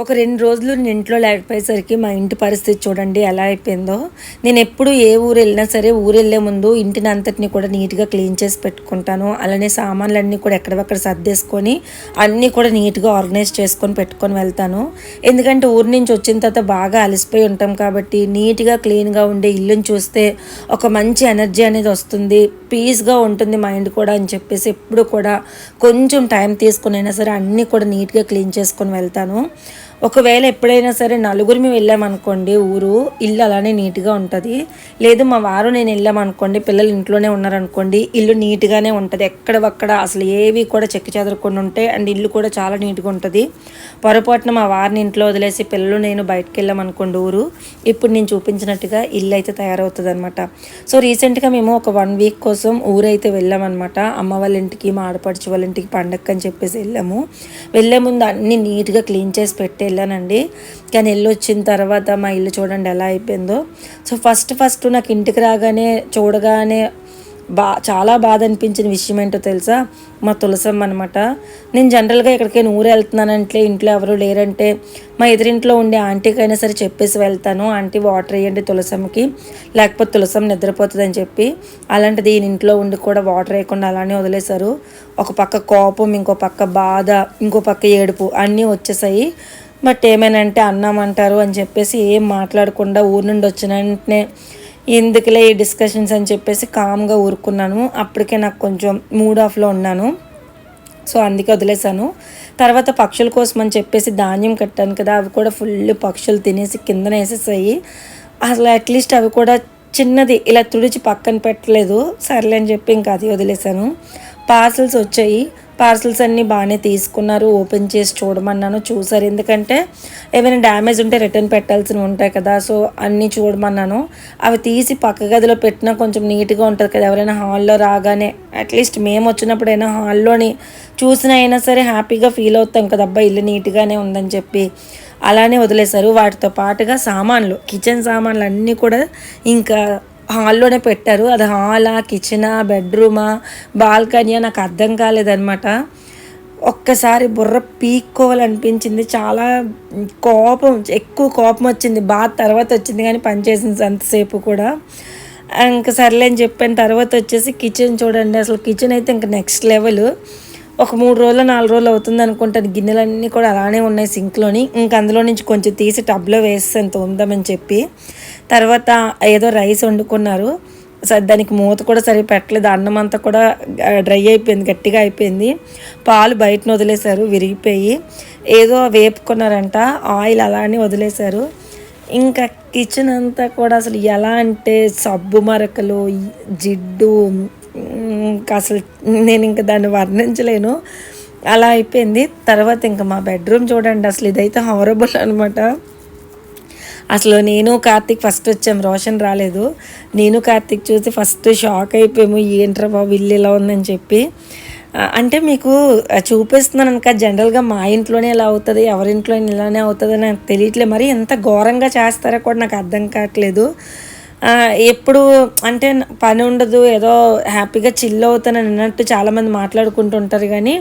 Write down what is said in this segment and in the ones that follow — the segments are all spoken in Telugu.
ఒక రెండు రోజులు నేను ఇంట్లో లేకపోయేసరికి మా ఇంటి పరిస్థితి చూడండి ఎలా అయిపోయిందో. నేను ఎప్పుడు ఏ ఊరు వెళ్ళినా సరే ఊరు వెళ్ళే ముందు ఇంటిని అంతటిని కూడా నీట్గా క్లీన్ చేసి పెట్టుకుంటాను. అలానే సామాన్లన్నీ కూడా ఎక్కడక్కడ సర్దేసుకొని అన్నీ కూడా నీట్గా ఆర్గనైజ్ చేసుకొని పెట్టుకొని వెళ్తాను. ఎందుకంటే ఊరి నుంచి వచ్చిన తర్వాత బాగా అలసిపోయి ఉంటాం కాబట్టి నీట్గా క్లీన్గా ఉండే ఇల్లుని చూస్తే ఒక మంచి ఎనర్జీ అనేది వస్తుంది. పీస్గా ఉంటుంది మైండ్ కూడా అని చెప్పేసి ఎప్పుడు కూడా కొంచెం టైం తీసుకునైనా సరే అన్నీ కూడా నీట్గా క్లీన్ చేసుకొని వెళ్తాను. ఒకవేళ ఎప్పుడైనా సరే నలుగురిమి వెళ్ళామనుకోండి ఊరు ఇల్లు అలానే నీట్గా ఉంటుంది. లేదు మా వారు నేను వెళ్ళామనుకోండి పిల్లలు ఇంట్లోనే ఉన్నారనుకోండి ఇల్లు నీట్గానే ఉంటుంది. ఎక్కడవక్కడ అసలు ఏవి కూడా చెక్కి చెదరకుండా ఉంటాయి అండ్ ఇల్లు కూడా చాలా నీట్గా ఉంటుంది. పొరపాటున మా వారిని ఇంట్లో వదిలేసి పిల్లలు నేను బయటకు వెళ్ళామనుకోండి ఊరు ఇప్పుడు నేను చూపించినట్టుగా ఇల్లు అయితే తయారవుతుంది అనమాట సో రీసెంట్గా మేము ఒక వన్ వీక్ కోసం ఊరైతే వెళ్ళామన్నమాట. అమ్మ వాళ్ళ ఇంటికి మా ఆడపడిచి వాళ్ళ ఇంటికి పండగ అని చెప్పేసి వెళ్ళాము. వెళ్ళే ముందు అన్నీ నీట్గా క్లీన్ చేసి పెట్టే వెళ్ళానండి. కానీ వెళ్ళి వచ్చిన తర్వాత మా ఇల్లు చూడండి ఎలా అయిపోయిందో. సో ఫస్ట్ ఫస్ట్ నాకు ఇంటికి రాగానే చూడగానే బా చాలా బాధ అనిపించిన విషయం ఏంటో తెలుసా? మా తులసమ్మ అనమాట నేను జనరల్గా ఎక్కడికైనా ఊరు వెళ్తున్నానంటే ఇంట్లో ఎవరు లేరంటే మా ఎదురింట్లో ఉండే ఆంటీకైనా సరే చెప్పేసి వెళ్తాను. ఆంటీ వాటర్ వేయండి తులసమ్మకి. లేకపోతే తులసమ్మ నిద్రపోతుంది అని చెప్పి అలాంటిది ఈయన ఇంట్లో ఉండి కూడా వాటర్ వేయకుండా అలానే వదిలేశారు. ఒక పక్క కోపం ఇంకో పక్క బాధ ఇంకో పక్క ఏడుపు అన్నీ వచ్చేసాయి. బట్ ఏమైనా అన్నామంటారు అని చెప్పేసి ఏం మాట్లాడకుండా ఊరు నుండి వచ్చిన వెంటనే ఎందుకులే ఈ డిస్కషన్స్ అని చెప్పేసి కామ్గా ఊరుకున్నాను. అప్పటికే నాకు కొంచెం మూడ్ ఆఫ్లో ఉన్నాను. సో అందుకే వదిలేశాను. తర్వాత పక్షుల కోసం అని చెప్పేసి ధాన్యం కట్టాను కదా అవి కూడా ఫుల్ పక్షులు తినేసి కిందన వేసేసాయి. అసలు అట్లీస్ట్ అవి కూడా చిన్నది ఇలా తుడిచి పక్కన పెట్టలేదు. సర్లే అని చెప్పి ఇంకా అది వదిలేశాను. పార్సల్స్ వచ్చాయి. పార్సల్స్ అన్నీ బాగానే తీసుకున్నారు. ఓపెన్ చేసి చూడమన్నాను. చూసారు. ఎందుకంటే ఏమైనా డ్యామేజ్ ఉంటే రిటర్న్ పెట్టాల్సినవి ఉంటాయి కదా. సో అన్నీ చూడమన్నాను. అవి తీసి పక్క గదిలో పెట్టినా కొంచెం నీట్గా ఉంటుంది కదా. ఎవరైనా హాల్లో రాగానే అట్లీస్ట్ మేము వచ్చినప్పుడైనా హాల్లోని చూసిన అయినా సరే హ్యాపీగా ఫీల్ అవుతాం కదా. అబ్బా ఇల్లు నీట్గానే ఉందని చెప్పి. అలానే వదిలేశారు. వాటితో పాటుగా సామాన్లు కిచెన్ సామాన్లు అన్నీ కూడా ఇంకా హాల్లోనే పెట్టారు. అది హాలా కిచెనా బెడ్రూమా బాల్కనీయా నాకు అర్థం కాలేదనమాట ఒక్కసారి బుర్ర పీక్కోవాలనిపించింది. చాలా కోపం ఎక్కువ కోపం వచ్చింది. బాధ తర్వాత వచ్చింది కానీ పనిచేసింది అంతసేపు కూడా. ఇంకా సర్లే అని చెప్పాను. తర్వాత వచ్చేసి కిచెన్ చూడండి. అసలు కిచెన్ అయితే ఇంకా నెక్స్ట్ లెవెల్. ఒక మూడు రోజులు నాలుగు రోజులు అవుతుంది అనుకుంటాను. గిన్నెలన్నీ కూడా అలానే ఉన్నాయి సింక్లోని. ఇంక అందులో నుంచి కొంచెం తీసి టబ్లో వేస్తాను తోందామని చెప్పి. తర్వాత ఏదో రైస్ వండుకున్నారు. సరే దానికి మూత కూడా సరి పెట్టలేదు. అన్నం అంతా కూడా డ్రై అయిపోయింది గట్టిగా అయిపోయింది. పాలు బయటను వదిలేశారు విరిగిపోయి. ఏదో వేపుకున్నారంట ఆయిల్ అలానే వదిలేశారు. ఇంకా కిచెన్ అంతా కూడా అసలు ఎలా అంటే సబ్బు మరకలు జిడ్డు ఇంకా అసలు నేను ఇంకా దాన్ని వర్ణించలేను. అలా అయిపోయింది. తర్వాత ఇంకా మా బెడ్రూమ్ చూడండి అసలు ఇదైతే హారబుల్ అనమాట. అసలు నేను కార్తిక్ ఫస్ట్ వచ్చాం. రోషన్ రాలేదు. నేను కార్తిక్ చూసి ఫస్ట్ షాక్ అయిపోయాము. ఏంట్రా బాబు ఇల్లు ఇలా ఉందని చెప్పి. అంటే మీకు చూపిస్తున్నాను అనుక జనరల్గా మా ఇంట్లోనే ఇలా అవుతుంది ఎవరింట్లో ఇలానే అవుతుంది నాకు తెలియట్లేదు. మరి ఎంత ఘోరంగా చేస్తారో కూడా నాకు అర్థం కావట్లేదు. ఎప్పుడు అంటే పని ఉండదు. ఏదో హ్యాపీగా చిల్ అవుతానని అన్నట్టు చాలామంది మాట్లాడుకుంటుంటారు కానీ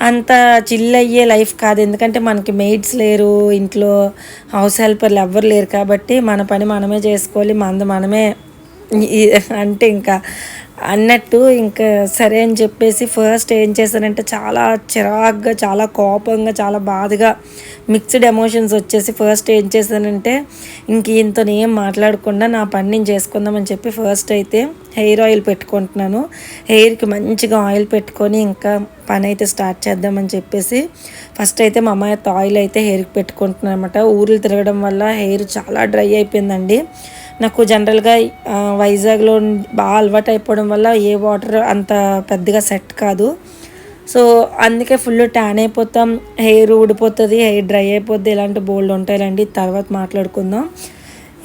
అంత చిల్ అయ్యే లైఫ్ కాదు. ఎందుకంటే మనకి మెయిడ్స్ లేరు ఇంట్లో హౌస్ హెల్పర్లు ఎవ్వరు లేరు కాబట్టి మన పని మనమే చేసుకోవాలి మంద మనమే అంటే ఇంకా అన్నట్టు ఇంకా సరే అని చెప్పేసి ఫస్ట్ ఏం చేశానంటే చాలా చిరాగ్గా చాలా కోపంగా చాలా బాధగా మిక్స్డ్ ఎమోషన్స్ వచ్చేసి ఫస్ట్ ఏం చేశానంటే ఇంక ఇంత ఏం మాట్లాడకుండా నా పని నేను చేసుకుందామని చెప్పి ఫస్ట్ అయితే హెయిర్ ఆయిల్ పెట్టుకుంటున్నాను. హెయిర్కి మంచిగా ఆయిల్ పెట్టుకొని ఇంకా పని అయితే స్టార్ట్ చేద్దామని చెప్పేసి ఫస్ట్ అయితే మా అమ్మాయి ఆయిల్ అయితే హెయిర్కి పెట్టుకుంటున్నాను అనమాట ఊర్లు తిరగడం వల్ల హెయిర్ చాలా డ్రై అయిపోయిందండి. నాకు జనరల్గా వైజాగ్లో బాగా అలవాటు అయిపోవడం వల్ల ఏ వాటర్ అంత పెద్దగా సెట్ కాదు. సో అందుకే ఫుల్ ట్యాన్ అయిపోతాం. హెయిర్ ఊడిపోతుంది హెయిర్ డ్రై అయిపోద్ది ఇలాంటి బోల్డ్ ఉంటాయండి తర్వాత మాట్లాడుకుందాం.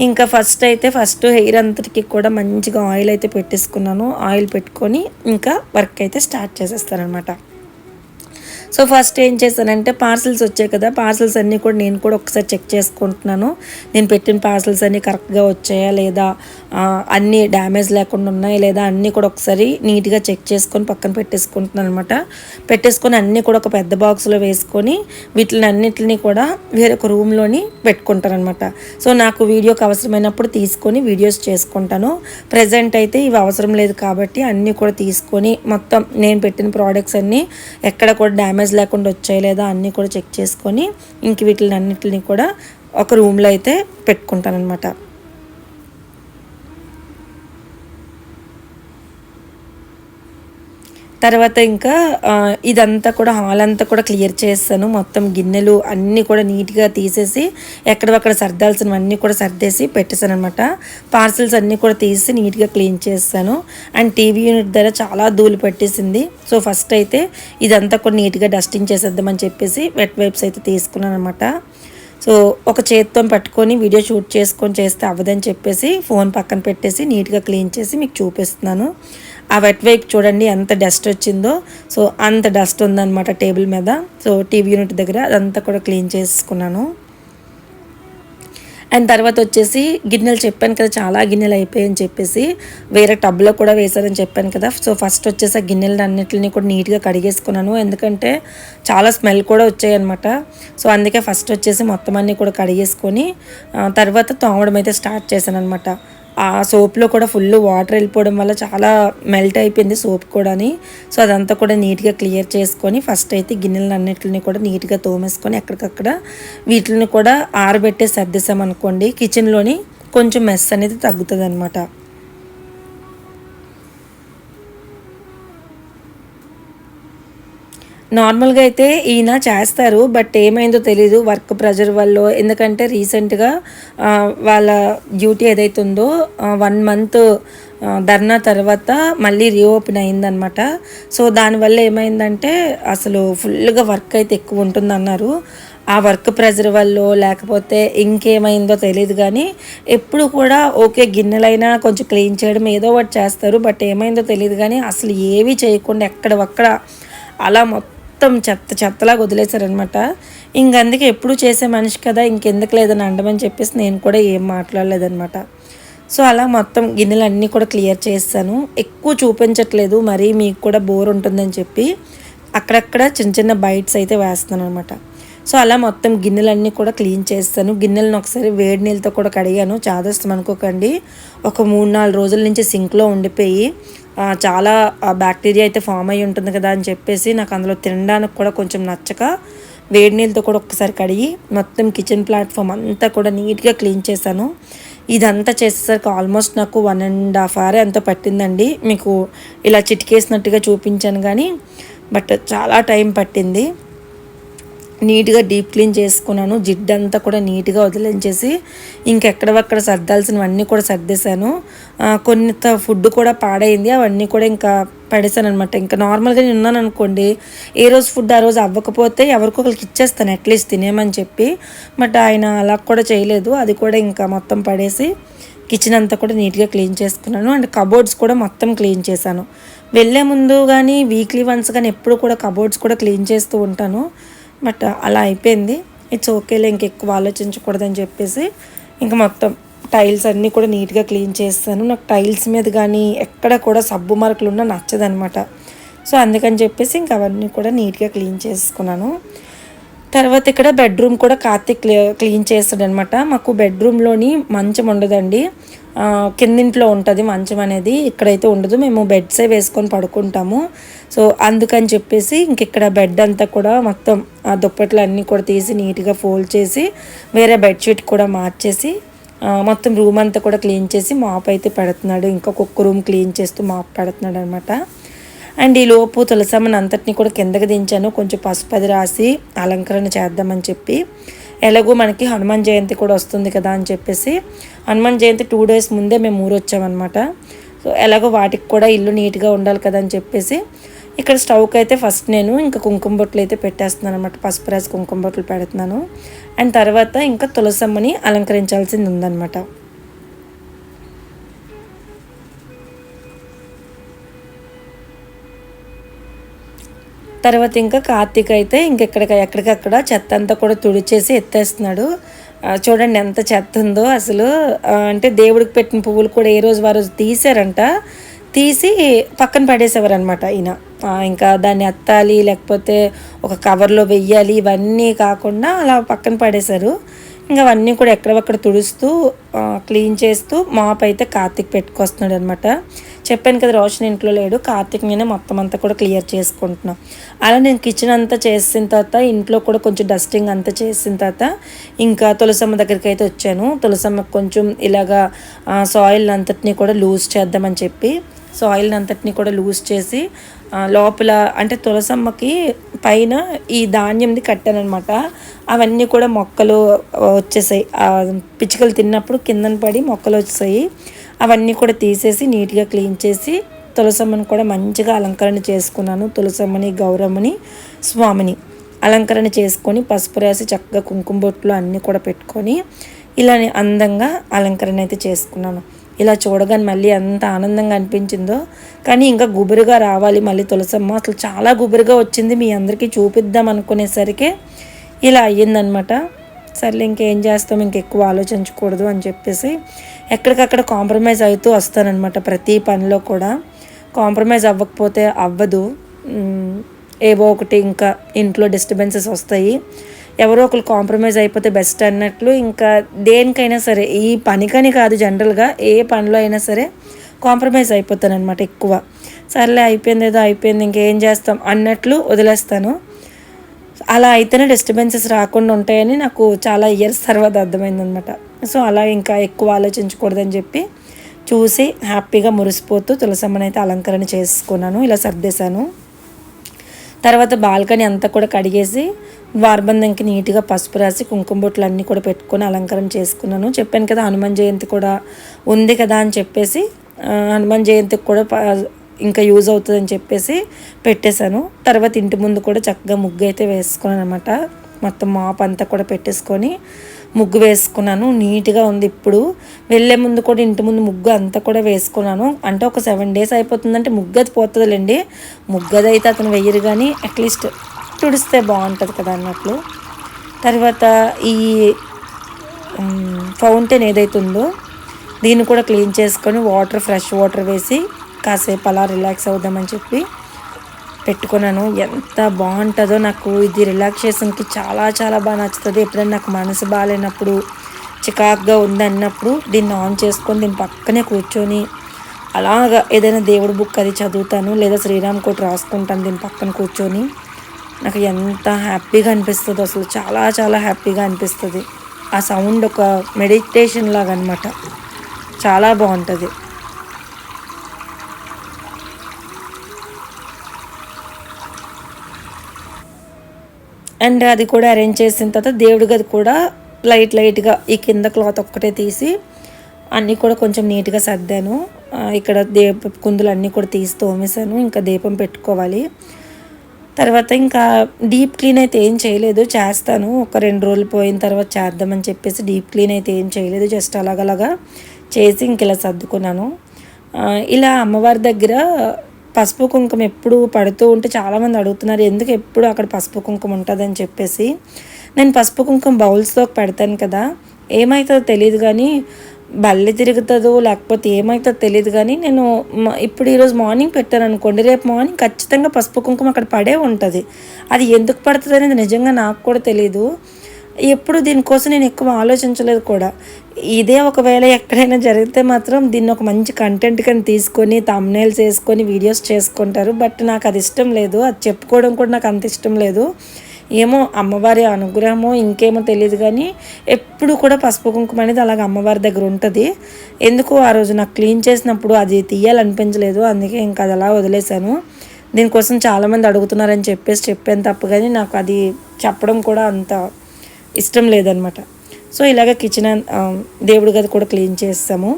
ఇంకా ఫస్ట్ అయితే ఫస్ట్ హెయిర్ అంతటికి కూడా మంచిగా ఆయిల్ అయితే పెట్టేసుకున్నాను. ఆయిల్ పెట్టుకొని ఇంకా వర్క్ అయితే స్టార్ట్ చేసేస్తాను అనమాట సో ఫస్ట్ ఏం చేశానంటే పార్సల్స్ వచ్చాయి కదా పార్సల్స్ అన్నీ కూడా నేను కూడా ఒకసారి చెక్ చేసుకుంటున్నాను. నేను పెట్టిన పార్సల్స్ అన్నీ కరెక్ట్గా వచ్చాయా లేదా అన్నీ డ్యామేజ్ లేకుండా ఉన్నాయా లేదా అన్నీ కూడా ఒకసారి నీట్గా చెక్ చేసుకొని పక్కన పెట్టేసుకుంటున్నాను అనమాట పెట్టేసుకొని అన్నీ కూడా ఒక పెద్ద బాక్స్లో వేసుకొని వీటిని అన్నిటిని కూడా వేరొక రూమ్లోని పెట్టుకుంటానమాట సో నాకు వీడియోకి అవసరమైనప్పుడు తీసుకొని వీడియోస్ చేసుకుంటాను. ప్రజెంట్ అయితే ఇవి అవసరం లేదు కాబట్టి అన్నీ కూడా తీసుకొని మొత్తం నేను పెట్టిన ప్రోడక్ట్స్ అన్నీ ఎక్కడ కూడా డ్యామేజ్ లేకుండా వచ్చాయి లేదా అన్నీ కూడా చెక్ చేసుకొని ఇంక వీటిని అన్నిటిని కూడా ఒక రూమ్లో అయితే పెట్టుకుంటాను అనమాట తర్వాత ఇంకా ఇదంతా కూడా హాల్ అంతా కూడా క్లియర్ చేస్తాను. మొత్తం గిన్నెలు అన్నీ కూడా నీట్గా తీసేసి ఎక్కడక్కడ సర్దాల్సినవన్నీ కూడా సర్దేసి పెట్టేశాను అనమాట పార్సిల్స్ అన్నీ కూడా తీసి నీట్గా క్లీన్ చేస్తాను. అండ్ టీవీ యూనిట్ దగ్గర చాలా ధూళి పట్టేసింది. సో ఫస్ట్ అయితే ఇదంతా కూడా నీట్గా డస్టింగ్ చేసేద్దామని చెప్పేసి వెట్ వైప్స్ అయితే తీసుకున్నాను అనమాట సో ఒక చేత్తో పట్టుకొని వీడియో షూట్ చేసుకొని చేస్తే అవ్వదని చెప్పేసి ఫోన్ పక్కన పెట్టేసి నీట్గా క్లీన్ చేసి మీకు చూపిస్తున్నాను. ఆ వెట్ వైపు చూడండి ఎంత డస్ట్ వచ్చిందో. సో అంత డస్ట్ ఉందన్నమాట టేబుల్ మీద. సో టీవీ యూనిట్ దగ్గర అదంతా కూడా క్లీన్ చేసుకున్నాను. అండ్ తర్వాత వచ్చేసి గిన్నెలు చెప్పాను కదా చాలా గిన్నెలు అయిపోయాయని చెప్పేసి వేరే టబ్లో కూడా వేశారని చెప్పాను కదా. సో ఫస్ట్ వచ్చేసి ఆ గిన్నెలు అన్నిటిని కూడా నీట్గా కడిగేసుకున్నాను. ఎందుకంటే చాలా స్మెల్ కూడా వచ్చాయన్నమాట. సో అందుకే ఫస్ట్ వచ్చేసి మొత్తం అన్నీ కూడా కడిగేసుకొని తర్వాత తోమడం అయితే స్టార్ట్ చేశాను అనమాట ఆ సోప్లో కూడా ఫుల్ వాటర్ వెళ్ళిపోవడం వల్ల చాలా మెల్ట్ అయిపోయింది సోప్ కూడాని. సో అదంతా కూడా నీట్గా క్లియర్ చేసుకొని ఫస్ట్ అయితే గిన్నెలను అన్నిటిని కూడా నీట్గా తోమేసుకొని ఎక్కడికక్కడ వీటిని కూడా ఆరబెట్టే సర్దేశామనుకోండి కిచెన్లోని కొంచెం మెస్ అనేది తగ్గుతుంది అనమాట నార్మల్గా అయితే ఈయన చేస్తారు బట్ ఏమైందో తెలీదు. వర్క్ ప్రెజర్ వల్ల ఎందుకంటే రీసెంట్గా వాళ్ళ డ్యూటీ ఏదైతే ఉందో వన్ మంత్ ధర్నా తర్వాత మళ్ళీ రీఓపెన్ అయిందనమాట. సో దానివల్ల ఏమైందంటే అసలు ఫుల్గా వర్క్ అయితే ఎక్కువ ఉంటుందన్నారు. ఆ వర్క్ ప్రెజర్ వల్ల లేకపోతే ఇంకేమైందో తెలియదు కానీ ఎప్పుడు కూడా ఓకే గిన్నెలైనా కొంచెం క్లీన్ చేయడం ఏదో ఒకటి చేస్తారు బట్ ఏమైందో తెలియదు కానీ అసలు ఏవి చేయకుండా ఎక్కడ ఒక్కడ అలా మొత్తం మొత్తం చెత్త చెత్తలాగా వదిలేశారనమాట ఇంక అందుకే ఎప్పుడు చేసే మనిషి కదా ఇంకెందుకు లేదని అండమని చెప్పేసి నేను కూడా ఏం మాట్లాడలేదనమాట సో అలా మొత్తం గిన్నెలు అన్నీ కూడా క్లియర్ చేస్తాను. ఎక్కువ చూపించట్లేదు మరీ మీకు కూడా బోర్ ఉంటుందని చెప్పి అక్కడక్కడ చిన్న చిన్న బైట్స్ అయితే వేస్తాను అనమాట సో అలా మొత్తం గిన్నెలన్నీ కూడా క్లీన్ చేస్తాను. గిన్నెలను ఒకసారి వేడి నీళ్ళతో కూడా కడిగాను. చాదస్తం అనుకోకండి. ఒక మూడు నాలుగు రోజుల నుంచి సింక్లో ఉండిపోయి చాలా బ్యాక్టీరియా అయితే ఫామ్ అయి ఉంటుంది కదా అని చెప్పేసి నాకు అందులో తినడానికి కూడా కొంచెం నచ్చక వేడి నీళ్ళతో కూడా ఒకసారి కడిగి మొత్తం కిచెన్ ప్లాట్ఫామ్ అంతా కూడా నీట్గా క్లీన్ చేశాను. ఇదంతా చేసేసరికి ఆల్మోస్ట్ నాకు వన్ అండ్ హాఫ్ అవర్ ఎంత పట్టిందండి. మీకు ఇలా చిటికేసినట్టుగా చూపించాను కానీ బట్ చాలా టైం పట్టింది. నీట్గా డీప్ క్లీన్ చేసుకున్నాను. జిడ్డంతా కూడా నీట్గా వదిలించేసి ఇంకెక్కడవక్కడ సర్దాల్సినవన్నీ కూడా సర్దేశాను. ఆ, కొంత ఫుడ్ కూడా పాడైంది. అవన్నీ కూడా ఇంకా పడేసాను అనమాట ఇంకా నార్మల్గా నేను ఉన్నాను అనుకోండి ఏ రోజు ఫుడ్ ఆ రోజు అవ్వకపోతే ఎవరికొకరికి ఇచ్చేస్తాను. అట్లీస్ట్ తినేమని చెప్పి. బట్ ఆయన అలా కూడా చేయలేదు. అది కూడా ఇంకా మొత్తం పడేసి కిచెన్ అంతా కూడా నీట్గా క్లీన్ చేసుకున్నాను. అండ్ కబోర్డ్స్ కూడా మొత్తం క్లీన్ చేశాను. వెళ్ళే ముందు కానీ వీక్లీ వన్స్ కానీ ఎప్పుడు కూడా కబోర్డ్స్ కూడా క్లీన్ చేస్తూ ఉంటాను. బట్ అలా అయిపోయింది. ఇట్స్ ఓకేలే ఇంకెక్కువ ఆలోచించకూడదని చెప్పేసి ఇంకా మొత్తం టైల్స్ అన్నీ కూడా నీట్గా క్లీన్ చేస్తాను. నాకు టైల్స్ మీద కానీ ఎక్కడ కూడా సబ్బు మార్కులు ఉన్నా నచ్చదనమాట. సో అందుకని చెప్పేసి ఇంక అవన్నీ కూడా నీట్గా క్లీన్ చేసుకున్నాను. తర్వాత ఇక్కడ బెడ్రూమ్ కూడా కార్తీక్ క్లీ క్లీన్ చేస్తాడనమాట. మాకు బెడ్రూమ్లోని మంచం ఉండదండి. కిందింట్లో ఉంటుంది మంచం అనేది ఇక్కడైతే ఉండదు. మేము బెడ్సే వేసుకొని పడుకుంటాము. సో అందుకని చెప్పేసి ఇంకిక్కడ బెడ్ అంతా కూడా మొత్తం ఆ దుప్పట్లు అన్నీ కూడా తీసి నీట్గా ఫోల్డ్ చేసి వేరే బెడ్షీట్ కూడా మార్చేసి మొత్తం రూమ్ అంతా కూడా క్లీన్ చేసి మాప్ అయితే పెడుతున్నాడు. ఇంకా కుక్క రూమ్ క్లీన్ చేస్తూ మాప్ పెడుతున్నాడు అనమాట అండ్ ఈ లోపు తులసమ్మని అంతటిని కూడా కిందకి దించాను. కొంచెం పసుపది రాసి అలంకరణ చేద్దామని చెప్పి. ఎలాగో మనకి హనుమాన్ జయంతి కూడా వస్తుంది కదా అని చెప్పేసి హనుమాన్ జయంతి టూ డేస్ ముందే మేము ఊరు వచ్చామన్నమాట సో ఎలాగో వాటికి కూడా ఇల్లు నీట్గా ఉండాలి కదా అని చెప్పేసి ఇక్కడ స్టవ్కి అయితే ఫస్ట్ నేను ఇంకా కుంకుమ బొట్లు అయితే పెట్టేస్తున్నాను అనమాట పసుపు రాసి కుంకుమ బొట్లు పెడుతున్నాను. అండ్ తర్వాత ఇంకా తులసమ్మని అలంకరించాల్సింది ఉందన్నమాట. తర్వాత ఇంకా కార్తీక్ అయితే ఇంకెక్కడ ఎక్కడికక్కడ చెత్త అంతా కూడా తుడిచేసి ఎత్తేస్తున్నాడు. చూడండి ఎంత చెత్త ఉందో అసలు. అంటే దేవుడికి పెట్టిన పువ్వులు కూడా ఏ రోజు వారు తీసారంట తీసి పక్కన పడేసేవారు అనమాట ఈయన ఇంకా దాన్ని ఎత్తాలి లేకపోతే ఒక కవర్లో వెయ్యాలి ఇవన్నీ కాకుండా అలా పక్కన పడేశారు. ఇంకా అవన్నీ కూడా ఎక్కడక్కడ తుడుస్తూ క్లీన్ చేస్తూ మాప్ అయితే కార్తీక్ పెట్టుకొస్తున్నాడు అనమాట చెప్పాను కదా రోషన్ ఇంట్లో లేడు కార్తీక్ నేనే మొత్తం అంతా కూడా క్లియర్ చేసుకుంటున్నాం. అలా నేను కిచెన్ అంతా చేసిన తర్వాత ఇంట్లో కూడా కొంచెం డస్టింగ్ అంతా చేసిన తర్వాత ఇంకా తులసమ్మ దగ్గరికి అయితే వచ్చాను. తులసమ్మ కొంచెం ఇలాగా సాయిల్ అంతటిని కూడా లూజ్ చేద్దామని చెప్పి సాయిల్ అంతటిని కూడా లూజ్ చేసి లోపల అంటే తులసమ్మకి పైన ఈ ధాన్యంది కట్టానమాట అవన్నీ కూడా మొక్కలు వచ్చేసాయి. పిచ్చుకలు తిన్నప్పుడు కిందన పడి మొక్కలు వచ్చేసాయి. అవన్నీ కూడా తీసేసి నీట్గా క్లీన్ చేసి తులసమ్మని కూడా మంచిగా అలంకరణ చేసుకున్నాను. తులసమ్మని గౌరమ్మని స్వామిని అలంకరణ చేసుకొని పసుపు రాసి చక్కగా కుంకుమ బొట్లు అన్నీ కూడా పెట్టుకొని ఇలానే అందంగా అలంకరణ అయితే చేసుకున్నాను. ఇలా చూడగానే మళ్ళీ ఎంత ఆనందంగా అనిపించిందో. కానీ ఇంకా గుబురుగా రావాలి మళ్ళీ తులసమ్మ. అసలు చాలా గుబురుగా వచ్చింది. మీ అందరికీ చూపిద్దాం అనుకునేసరికి ఇలా అయ్యిందనమాట. సర్లే ఇంకేం చేస్తాం? ఇంకెక్కువ ఆలోచించకూడదు అని చెప్పేసి ఎక్కడికక్కడ కాంప్రమైజ్ అవుతూ వస్తానన్నమాట ప్రతి పనిలో కూడా. కాంప్రమైజ్ అవ్వకపోతే అవ్వదు. ఏవో ఒకటి ఇంకా ఇంట్లో డిస్టర్బెన్సెస్ వస్తాయి. ఎవరో ఒకరు కాంప్రమైజ్ అయిపోతే బెస్ట్ అన్నట్లు ఇంకా దేనికైనా సరే ఈ పనికని కాదు జనరల్గా ఏ పనిలో అయినా సరే కాంప్రమైజ్ అయిపోతాను అనమాట ఎక్కువ. సర్లే అయిపోయింది ఏదో అయిపోయింది ఇంకేం చేస్తాం అన్నట్లు వదిలేస్తాను. అలా అయితేనే డిస్టర్బెన్సెస్ రాకుండా ఉంటాయని నాకు చాలా ఇయర్స్ తర్వాత అర్థమైందనమాట సో అలా ఇంకా ఎక్కువ ఆలోచించకూడదని చెప్పి చూసి హ్యాపీగా మురిసిపోతూ తులసమ్మని అయితే అలంకరణ చేసుకున్నాను ఇలా సర్దేశాను. తర్వాత బాల్కనీ అంతా కూడా కడిగేసి ద్వారబంధంకి నీట్గా పసుపు రాసి కుంకుమ బొట్లు అన్నీ కూడా పెట్టుకొని అలంకరణ చేసుకున్నాను. చెప్పాను కదా హనుమాన్ జయంతి కూడా ఉంది కదా అని చెప్పేసి హనుమాన్ జయంతికి కూడా ప- ఇంకా యూజ్ అవుతుందని చెప్పేసి పెట్టేశాను. తర్వాత ఇంటి ముందు కూడా చక్కగా ముగ్గు అయితే వేసుకున్నాను అనమాట మొత్తం మాప్ అంతా కూడా పెట్టేసుకొని ముగ్గు వేసుకున్నాను. నీట్గా ఉంది ఇప్పుడు. వెళ్ళే ముందు కూడా ఇంటి ముందు ముగ్గు అంతా కూడా వేసుకున్నాను. అంటే ఒక సెవెన్ డేస్ అయిపోతుందంటే ముగ్గు అది పోతుందిలేండి. ముగ్గు అది అయితే అతను వెయ్యరు కానీ అట్లీస్ట్ తుడిస్తే బాగుంటుంది కదా అన్నట్లు. తర్వాత ఈ ఫౌంటైన్ ఏదైతే ఉందో దీన్ని కూడా క్లీన్ చేసుకొని వాటర్ ఫ్రెష్ వాటర్ వేసి కాసేపు అలా రిలాక్స్ అవుదామని చెప్పి పెట్టుకున్నాను. ఎంత బాగుంటుందో నాకు ఇది రిలాక్సేషన్కి చాలా చాలా బాగా నచ్చుతుంది. ఎప్పుడైనా నాకు మనసు బాగాలేనప్పుడు చికాక్గా ఉందన్నప్పుడు దీన్ని ఆన్ చేసుకొని దీని పక్కనే కూర్చొని అలాగా ఏదైనా దేవుడి బుక్ అది చదువుతాను లేదా శ్రీరామ్ కోటి రాసుకుంటాను దీని పక్కన కూర్చొని. నాకు ఎంత హ్యాపీగా అనిపిస్తుందో అసలు చాలా చాలా హ్యాపీగా అనిపిస్తుంది. ఆ సౌండ్ ఒక మెడిటేషన్ లాగా అనమాట చాలా బాగుంటుంది. అండ్ అది కూడా అరేంజ్ చేసిన తర్వాత దేవుడి గది కూడా లైట్ లైట్గా ఈ కింద క్లాత్ ఒక్కటే తీసి అన్నీ కూడా కొంచెం నీట్గా సర్దాను. ఇక్కడ దీప కుందులు అన్నీ కూడా తీసి తోమేశాను. ఇంకా దీపం పెట్టుకోవాలి. తర్వాత ఇంకా డీప్ క్లీన్ అయితే ఏం చేయలేదు. చేస్తాను. ఒక రెండు రోజులు పోయిన తర్వాత చేద్దామని చెప్పేసి డీప్ క్లీన్ అయితే ఏం చేయలేదు. జస్ట్ అలాగలాగా చేసి ఇంక ఇలా సర్దుకున్నాను. ఇలా అమ్మవారి దగ్గర పసుపు కుంకుమ ఎప్పుడు పడుతూ ఉంటే చాలామంది అడుగుతున్నారు ఎందుకు ఎప్పుడు అక్కడ పసుపు కుంకుమ ఉంటుందని చెప్పేసి? నేను పసుపు కుంకుమ బౌల్స్తో పెడతాను కదా ఏమవుతుందో తెలియదు కానీ బల్లి తిరుగుతుందో లేకపోతే ఏమవుతుందో తెలియదు కానీ నేను మ- ఇప్పుడు ఈరోజు మార్నింగ్ పెట్టాను అనుకోండి రేపు మార్నింగ్ ఖచ్చితంగా పసుపు కుంకుమ అక్కడ పడే ఉంటుంది. అది ఎందుకు పడుతుంది అనేది నిజంగా నాకు కూడా తెలియదు ఎప్పుడు దీనికోసం నేను ఎక్కువ ఆలోచించలేదు కూడా. ఇదే ఒకవేళ ఎక్కడైనా జరిగితే మాత్రం దీన్ని ఒక మంచి కంటెంట్ కానీ తీసుకొని తమ్నేల్స్ వేసుకొని వీడియోస్ చేసుకుంటారు. బట్ నాకు అది ఇష్టం లేదు. అది చెప్పుకోవడం కూడా నాకు అంత ఇష్టం లేదు. ఏమో అమ్మవారి అనుగ్రహమో ఇంకేమో తెలియదు కానీ ఎప్పుడు కూడా పసుపు కుంకుమ అనేది అలాగ అమ్మవారి దగ్గర ఉంటుంది. ఎందుకు ఆ రోజు నాకు క్లీన్ చేసినప్పుడు అది తీయాలనిపించలేదు. అందుకే ఇంకా అది అలా వదిలేశాను. దీనికోసం చాలామంది అడుగుతున్నారని చెప్పేసి చెప్పాను తప్పు కానీ నాకు అది చెప్పడం కూడా అంత ఇష్టం లేదనమాట. సో ఇలాగ కిచెన్ దేవుడి గది కూడా క్లీన్ చేస్తాము.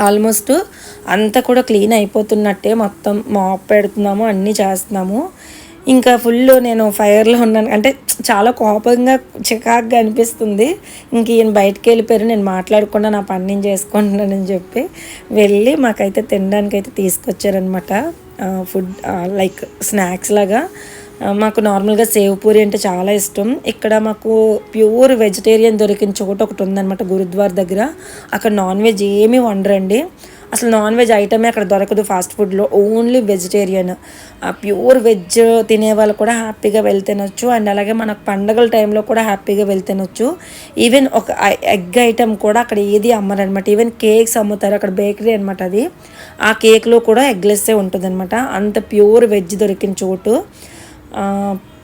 ఆల్మోస్ట్ అంతా కూడా క్లీన్ అయిపోతున్నట్టే మొత్తం మాప్ పెడుతున్నాము అన్నీ చేస్తున్నాము. ఇంకా ఫుల్ నేను ఫైర్లో ఉన్నాను. అంటే చాలా కోపంగా చికాగ్గా అనిపిస్తుంది. ఇంక ఈయన బయటకు వెళ్ళిపోయారు నేను మాట్లాడకుండా నా పని నేను చేసుకుంటున్నానని చెప్పి వెళ్ళి మాకైతే తినడానికి అయితే తీసుకొచ్చారనమాట ఫుడ్ లైక్ స్నాక్స్ లాగా. మాకు నార్మల్గా సేవ్ పూరి అంటే చాలా ఇష్టం. ఇక్కడ మాకు ప్యూర్ వెజిటేరియన్ దొరికిన చోట ఒకటి ఉందన్నమాట గురుద్వార్ దగ్గర. అక్కడ నాన్ వెజ్ ఏమీ వండరండి. అసలు నాన్ వెజ్ ఐటమే అక్కడ దొరకదు ఫాస్ట్ ఫుడ్లో. Only vegetarian. ప్యూర్ వెజ్ తినే వాళ్ళు కూడా హ్యాపీగా వెళ్తేనొచ్చు. అండ్ అలాగే మనకు పండగల టైంలో కూడా హ్యాపీగా వెళ్తేనొచ్చు. ఈవెన్ ఒక ఎగ్ ఐటమ్ కూడా అక్కడ ఏది అమ్మరనమాట ఈవెన్ కేక్స్ అమ్ముతారు. అక్కడ బేకరీ అనమాట అది. ఆ కేక్లో కూడా ఎగ్లెస్సే ఉంటుందనమాట అంత ప్యూర్ వెజ్ దొరికిన చోటు.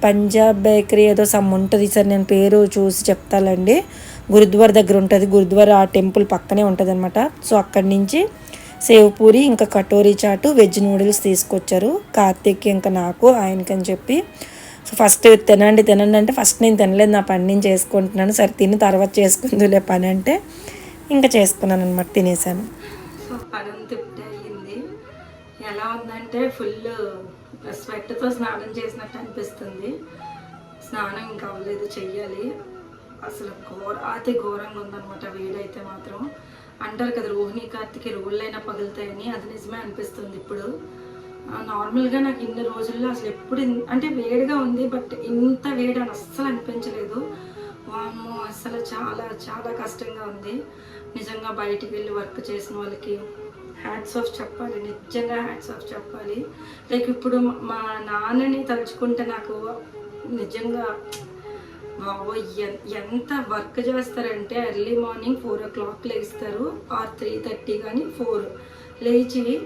పంజాబ్ బేకరీ ఏదో సమ్ ఉంటుంది సార్ నేను పేరు చూసి చెప్తానండి గురుద్వార దగ్గర ఉంటుంది. గురుద్వార ఆ టెంపుల్ పక్కనే ఉంటుంది అనమాట సో అక్కడి నుంచి సేవ్ పూరి ఇంకా కటోరీ చాటు వెజ్ నూడిల్స్ తీసుకొచ్చారు. కార్తీక్ ఇంకా నాకు ఆయనకని చెప్పి. సో ఫస్ట్ తినండి తినండి అంటే ఫస్ట్ నేను తినలేదు. నా పని నేను చేసుకుంటున్నాను. సరే తిని తర్వాత చేసుకుందులే పని అంటే ఇంకా చేసుకున్నాను అనమాట తినేసాను. సో పని ఎలా ఉందంటే ఫుల్ స్వెట్తో స్నానం చేసినట్టు అనిపిస్తుంది. స్నానం ఇంకా అవ్వలేదు చెయ్యాలి. అసలు ఘోర అతి ఘోరంగా ఉందనమాట వేడైతే మాత్రం. అంటారు కదా రోహిణి కార్తికి రోళ్ళైనా పగులుతాయని. అది నిజమే అనిపిస్తుంది ఇప్పుడు. నార్మల్గా నాకు ఇన్ని రోజుల్లో అసలు ఎప్పుడు అంటే వేడిగా ఉంది బట్ ఇంత వేడి అని అస్సలు అనిపించలేదు. వామ్మో అసలు చాలా చాలా కష్టంగా ఉంది. నిజంగా బయటికి వెళ్ళి వర్క్ చేసిన వాళ్ళకి హ్యాట్స్ ఆఫ్ చెప్పాలి నిజంగా హ్యాట్స్ ఆఫ్ చెప్పాలి లైక్ ఇప్పుడు మా నాన్నని తలుచుకుంటే నాకు నిజంగా బాబో ఎంత వర్క్ చేస్తారంటే early morning four o'clock లేస్తారు ఆర్ త్రీ థర్టీ కానీ ఫోర్ లేచి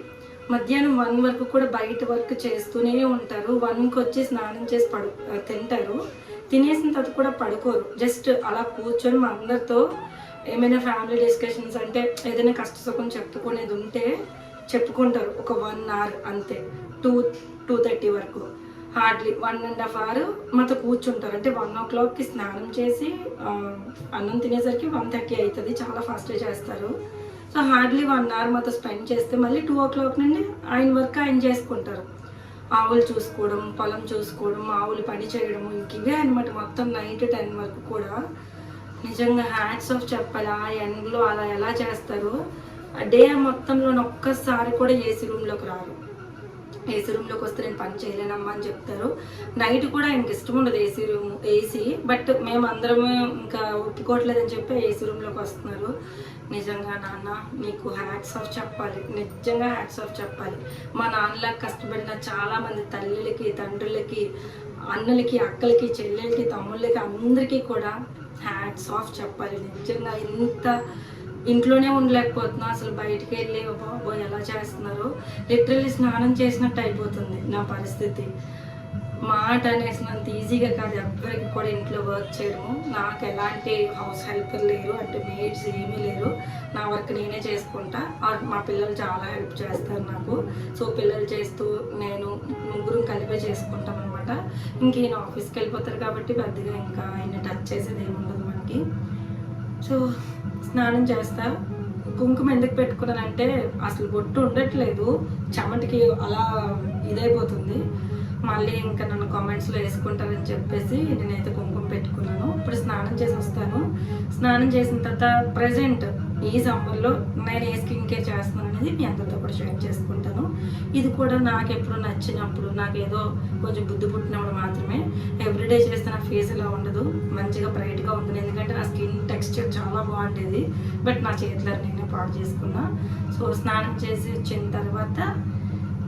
మధ్యాహ్నం వన్ వరకు కూడా బయట వర్క్ చేస్తూనే ఉంటారు. వన్కి వచ్చి స్నానం చేసి పడు తింటారు. తినేసిన తర్వాత కూడా పడుకోరు. జస్ట్ అలా కూర్చొని మా అందరితో ఏమైనా ఫ్యామిలీ డిస్కషన్స్ అంటే ఏదైనా కష్ట సుఖం చెప్పుకునేది ఉంటే చెప్పుకుంటారు. ఒక వన్ అవర్ అంతే. టూ టూ థర్టీ వరకు. Hardly one and half hour మాతో కూర్చుంటారు. అంటే వన్ ఓ క్లాక్కి స్నానం చేసి అన్నం తినేసరికి వన్ థర్టీ అవుతుంది చాలా ఫాస్ట్గా చేస్తారు. సో హార్డ్లీ వన్ అవర్ మాతో స్పెండ్ చేస్తే మళ్ళీ టూ ఓ క్లాక్ నుండి ఆయన వర్క్ ఆయన చేసుకుంటారు. ఆవులు చూసుకోవడం పొలం చూసుకోవడం ఆవులు పని చేయడం ఇంక ఇవే అనమాట మొత్తం నైట్ టెన్ వరకు కూడా నిజంగా హ్యాట్స్ ఆఫ్ చెప్పాలి? ఆ ఎండ్లో అలా ఎలా చేస్తారు? డే మొత్తంలో ఒక్కసారి కూడా ఏసీ రూమ్లోకి రారు ఏసీ రూమ్లోకి వస్తే నేను పని చేయలేనమ్మా అని చెప్తారు. నైట్ కూడా ఆయనకి ఇష్టం ఉండదు ఏసీ రూమ్ ఏసీ. బట్ మేము అందరము ఇంకా ఒప్పుకోవట్లేదని చెప్పి ఏసీ రూమ్లోకి వస్తున్నారు. నిజంగా నాన్న నీకు హ్యాట్స్ ఆఫ్ చెప్పాలి. నిజంగా హ్యాట్స్ ఆఫ్ చెప్పాలి. మా నాన్నలా కష్టపడిన చాలా మంది తల్లులకి తండ్రులకి అన్నలకి అక్కలకి చెల్లెలకి తమ్ముళ్ళకి అందరికీ కూడా హ్యాట్స్ ఆఫ్ చెప్పాలి. నిజంగా ఇంత ఇంట్లోనే ఉండలేకపోతున్నా. అసలు బయటికి వెళ్ళి బాబో ఎలా చేస్తున్నారు? లిటరలీ స్నానం చేసినట్టు అయిపోతుంది నా పరిస్థితి. మాట అనేసినంత ఈజీగా కాదు. ఎవరికి కూడా ఇంట్లో వర్క్ చేయడము నాకు ఎలాంటి హౌస్ హెల్పర్ లేరు అంటే మేడ్స్ ఏమీ లేరు. నా వర్క్ నేనే చేసుకుంటా. మా పిల్లలు చాలా హెల్ప్ చేస్తారు నాకు. సో పిల్లలు చేస్తూ నేను ముగ్గురు కలిపే చేసుకుంటాను అనమాట ఇంక ఈయన ఆఫీస్కి వెళ్ళిపోతారు కాబట్టి పెద్దగా ఇంకా ఆయన టచ్ చేసేది ఏమి ఉండదు మనకి. సో స్నానం చేస్తా. కుంకుమ ఎందుకు పెట్టుకున్నానంటే అసలు బొట్టు ఉండట్లేదు. చెమటికి అలా ఇదైపోతుంది. మళ్ళీ ఇంకా నన్ను కామెంట్స్లో వేసుకుంటారని చెప్పేసి నేనైతే కుంకుమ పెట్టుకున్నాను. ఇప్పుడు స్నానం చేసి వస్తాను. స్నానం చేసిన తర్వాత ప్రజెంట్ ఈ సమ్మర్లో నేను ఏ స్కిన్ కేర్ చేస్తున్నాను అనేది మీ అందరితో కూడా షేర్ చేసుకుంటాను. ఇది కూడా నాకు ఎప్పుడు నచ్చినప్పుడు నాకు ఏదో కొంచెం బుద్ధి పుట్టినప్పుడు మాత్రమే ఎవ్రీడే చేస్తే నా ఫేస్ ఇలా ఉండదు. మంచిగా బ్రైట్గా ఉంటుంది. ఎందుకంటే నా స్కిన్ టెక్స్చర్ చాలా బాగుండేది. బట్ నా చేతిలో నేనే పాడు చేసుకున్నా. సో స్నానం చేసి వచ్చిన తర్వాత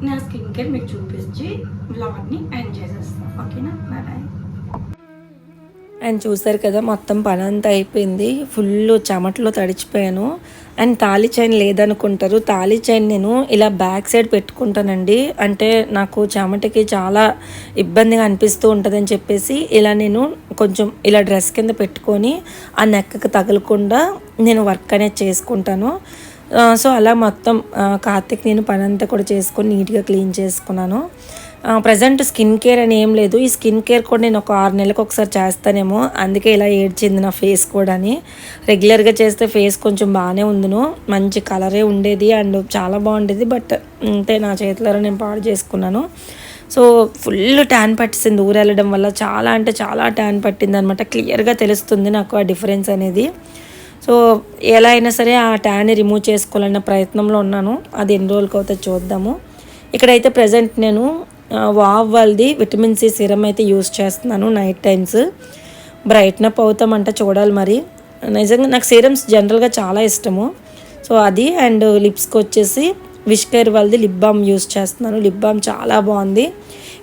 నా స్కిన్ కేర్ మీకు చూపించి బ్లాగ్ని ఎండ్ చేసేస్తాను ఓకేనా? బాయ్ అండ్ చూసారు కదా మొత్తం పని అంతా అయిపోయింది. ఫుల్ చెమటలో తడిచిపోయాను. అండ్ తాళి చైన్ లేదనుకుంటారు. తాళి చైన్ నేను ఇలా బ్యాక్ సైడ్ పెట్టుకుంటానండి. అంటే నాకు చెమటకి చాలా ఇబ్బందిగా అనిపిస్తూ ఉంటుందని చెప్పేసి ఇలా నేను కొంచెం ఇలా డ్రెస్ కింద పెట్టుకొని ఆ నెక్కకి తగలకుండా నేను వర్క్ అనేది చేసుకుంటాను. సో అలా మొత్తం కార్తిక్ నేను పని అంతా కూడా చేసుకొని నీట్గా క్లీన్ చేసుకున్నాను. ప్రజెంట్ స్కిన్ కేర్ అని ఏం లేదు. ఈ స్కిన్ కేర్ కూడా నేను ఒక ఆరు నెలలకు ఒకసారి చేస్తానేమో. అందుకే ఇలా ఏడ్చింది నా ఫేస్ కూడా అని. రెగ్యులర్గా చేస్తే ఫేస్ కొంచెం బాగానే ఉందిను. మంచి కలరే ఉండేది అండ్ చాలా బాగుండేది. బట్ అంతే నా చేతిలో నేను పాడు చేసుకున్నాను. సో ఫుల్ ట్యాన్ పట్టింది ఊరు వెళ్ళడం వల్ల. చాలా అంటే చాలా ట్యాన్ పట్టింది అనమాట క్లియర్గా తెలుస్తుంది నాకు ఆ డిఫరెన్స్ అనేది. సో ఎలా అయినా సరే ఆ ట్యాన్ని రిమూవ్ చేసుకోవాలన్న ప్రయత్నంలో ఉన్నాను. అది ఎన్ని రోజులకి అవుతుందో చూద్దాము. ఇక్కడైతే ప్రజెంట్ నేను వావ్ వాళ్ళది విటమిన్ సి సిరం అయితే యూస్ చేస్తున్నాను night times brighten up up అవుతామంట చూడాలి మరి. నిజంగా నాకు సీరమ్స్ జనరల్గా చాలా ఇష్టము. సో అది అండ్ లిప్స్కి వచ్చేసి విష్కేర్ వాళ్ళది లిప్ బామ్ యూస్ చేస్తున్నాను. లిప్ బామ్ చాలా బాగుంది.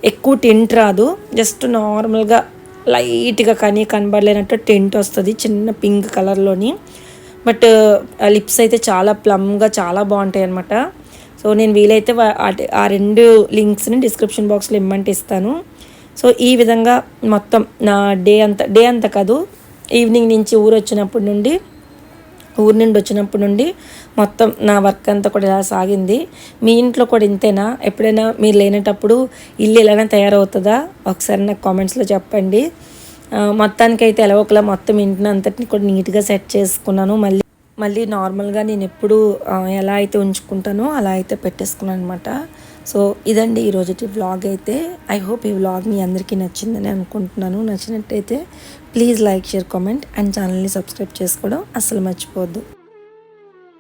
ఎక్కువ టింట్ రాదు. జస్ట్ నార్మల్గా లైట్గా కానీ కనబడలేనట్టు టెంట్ వస్తుంది చిన్న పింక్ కలర్లోని. బట్ ఆ లిప్స్ అయితే చాలా ప్లమ్గా చాలా బాగుంటాయి అనమాట సో నేను వీలైతే ఆ రెండు లింక్స్ని డిస్క్రిప్షన్ బాక్స్లో ఇమ్మంటే ఇస్తాను. సో ఈ విధంగా మొత్తం నా డే అంతా డే అంతా కాదు. ఈవినింగ్ నుంచి ఊరు వచ్చినప్పటి నుండి ఊరి నుండి వచ్చినప్పటి నుండి మొత్తం నా వర్క్ అంతా కూడా ఇలా సాగింది. మీ ఇంట్లో కూడా ఇంతేనా? ఎప్పుడైనా మీరు లేనటప్పుడు ఇల్లు ఎలానే తయారవుతుందా? ఒకసారి నాకు కామెంట్స్లో చెప్పండి. మొత్తానికైతే ఎలా ఒకలా మొత్తం ఇంటిని అంతటిని కూడా నీట్గా సెట్ చేసుకున్నాను. మళ్ళీ మళ్ళీ నార్మల్గా నేను ఎప్పుడు ఎలా అయితే ఉంచుకుంటానో అలా అయితే పెట్టేసుకున్నాను అనమాట సో ఇదండి ఈరోజు వ్లాగ్ అయితే. ఐ హోప్ ఈ వ్లాగ్ మీ అందరికీ నచ్చిందని అనుకుంటున్నాను. నచ్చినట్టయితే please like share comment and ఛానల్ని సబ్స్క్రైబ్ చేసుకోవడం అస్సలు మర్చిపోవద్దు.